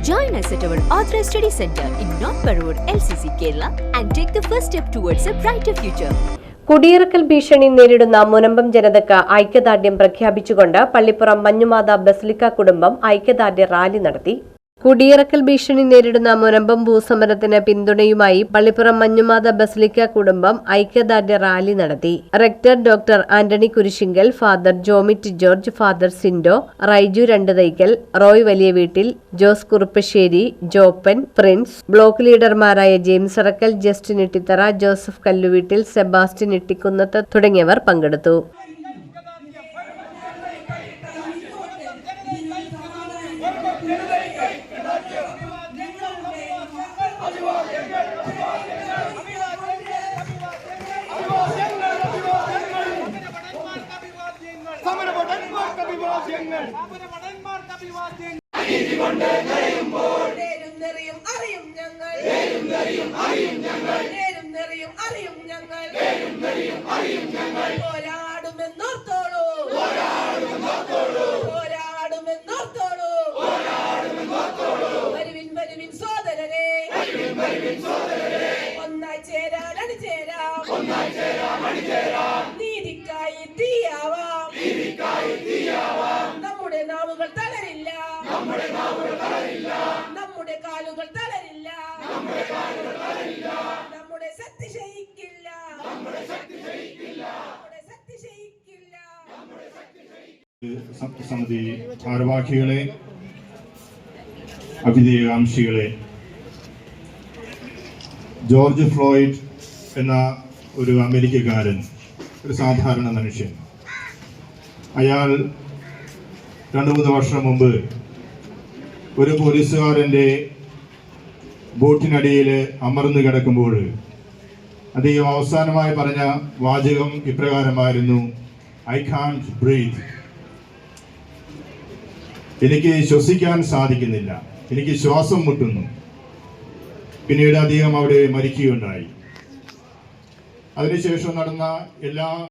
Join us at our Authorized Study Center in North Parur, LCC, Kerala, and take the first step towards a brighter future. കുടിയിറക്കൽ ഭീഷണി നേരിടുന്ന മുനമ്പം ജനതയ്ക്ക് ഐക്യദാർഢ്യം പ്രഖ്യാപിച്ചുകൊണ്ട് Pallippuram മഞ്ഞുമാത basilica കുടുംബം ഐക്യദാർഢ്യ rally നടത്തി കുടിയിറക്കൽ ഭീഷണി നേരിടുന്ന മുനമ്പം ഭൂസമരത്തിന് പിന്തുണയുമായി പള്ളിപ്പുറം മഞ്ഞുമാത ബസലിക്ക കുടുംബം ഐക്യദാർഢ്യ റാലി നടത്തി. Rector doctor Antony Kurisinkal father Jomit George father Sindo Raiju Randuthaikkal Roy Valiyaveettil Jose Kuruppassery Joppan Prince block ലീഡർമാരായ James Arakkal Justin Ittithara Joseph Kalluveettil Sebastian ഇട്ടിക്കുന്നത്ത് തുടങ്ങിയവർ പങ്കെടുത്തു. അഭിവാദ്യങ്ങൾ. സമരഭടന്മാർക്ക് അഭിവാദ്യങ്ങൾ നേരും നെറിയും അറിയും ഞങ്ങൾ നേരും നെറിയും അറിയും ഞങ്ങൾ നേരും നെറിയും അറിയും ഞങ്ങൾ നേരും നെറിയും അറിയും ഞങ്ങൾ പോരാടുമെന്നോർത്തോളൂ പോരാടുമെന്നോർത്തോളൂ പോരാടുമെന്നോർത്തോളൂ പോരാടുമെന്നോർത്തോളൂ വരുവിൻ വരുവിൻ സോദരരെ വരുവിൻ വരുവിൻ സോദരരെ ഒന്നായി ചേരാൻ അണിചേരാം ഒന്നായി ചേരാം. അണിചേരാം സമിതി ഭാരവാഹികളെ അഭിധേയകാംക്ഷികളെ ജോർജ് ഫ്ലോയിഡ് എന്ന ഒരു അമേരിക്കക്കാരൻ ഒരു സാധാരണ മനുഷ്യൻ. അയാൾ രണ്ടു മൂന്ന് വർഷം മുമ്പ് ഒരു പോലീസുകാരന്റെ ബോട്ടിനടിയിൽ അമർന്നു കിടക്കുമ്പോൾ അദ്ദേഹം അവസാനമായി പറഞ്ഞ വാചകം ഇപ്രകാരമായിരുന്നു ഐ കാൺഡ് ബ്രീത്ത് എനിക്ക് ശ്വസിക്കാൻ സാധിക്കുന്നില്ല. എനിക്ക് ശ്വാസം മുട്ടുന്നു. പിന്നീട് അദ്ദേഹം അവിടെ മരിക്കുകയുണ്ടായി. അതിനുശേഷം നടന്ന എല്ലാ